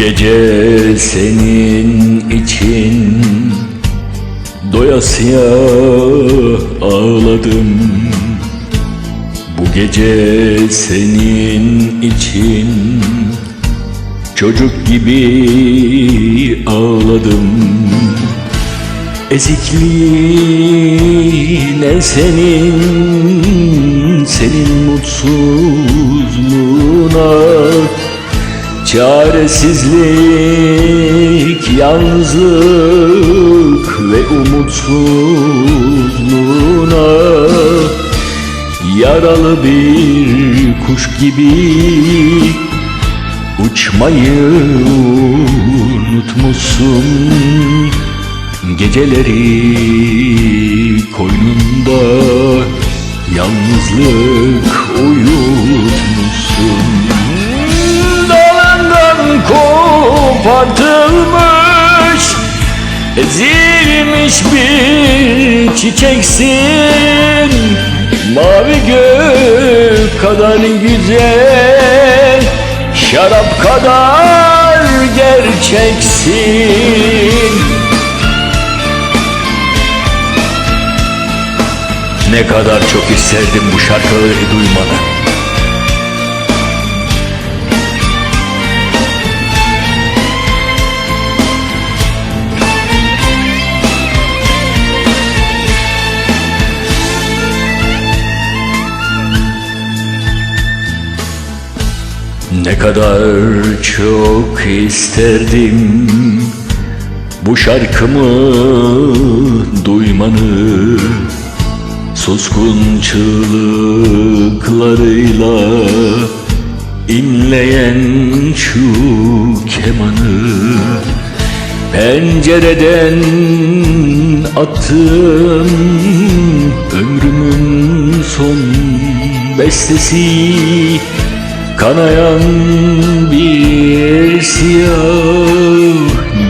gece senin için Doyasıya ağladım. Bu gece senin için Çocuk gibi ağladım. Ezikliğine senin Senin mutsuzluğuna Çaresizlik, yalnızlık ve umutsuzluğuna Yaralı bir kuş gibi uçmayı unutmuşsun. Geceleri koynunda yalnızlık uyutmuşsun Ezilmiş bir çiçeksin. Mavi gök kadar güzel Şarap kadar gerçeksin. Ne kadar çok isterdim bu şarkıları duymanı kadar çok isterdim bu şarkımı duymanı. Suskun çığlıklarıyla inleyen şu kemanı Pencereden attım ömrümün son bestesi Kanayan bir siyah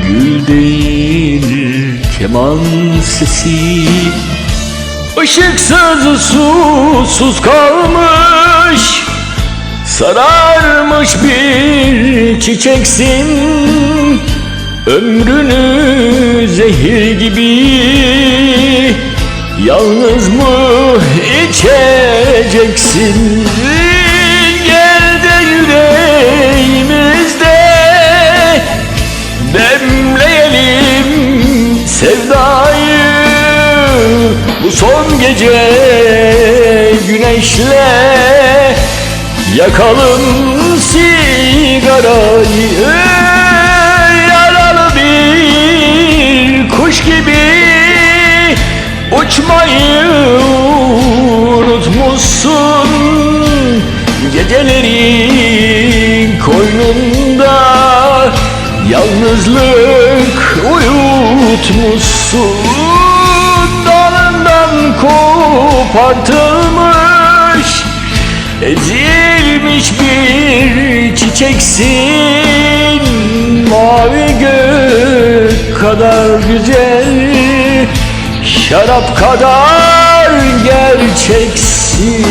gül değil keman sesi. Işıksız susuz kalmış Sararmış bir çiçeksin. Ömrünü zehir gibi Yalnız mı içeceksin Son gece güneşle Yakalım sigarayı. Yaralı bir kuş gibi Uçmayı unutmuşsun. Gecelerin koynunda Yalnızlık uyutmuşsun kopartılmış Ezilmiş bir çiçeksin. Mavi gök kadar güzel Şarap kadar gerçeksin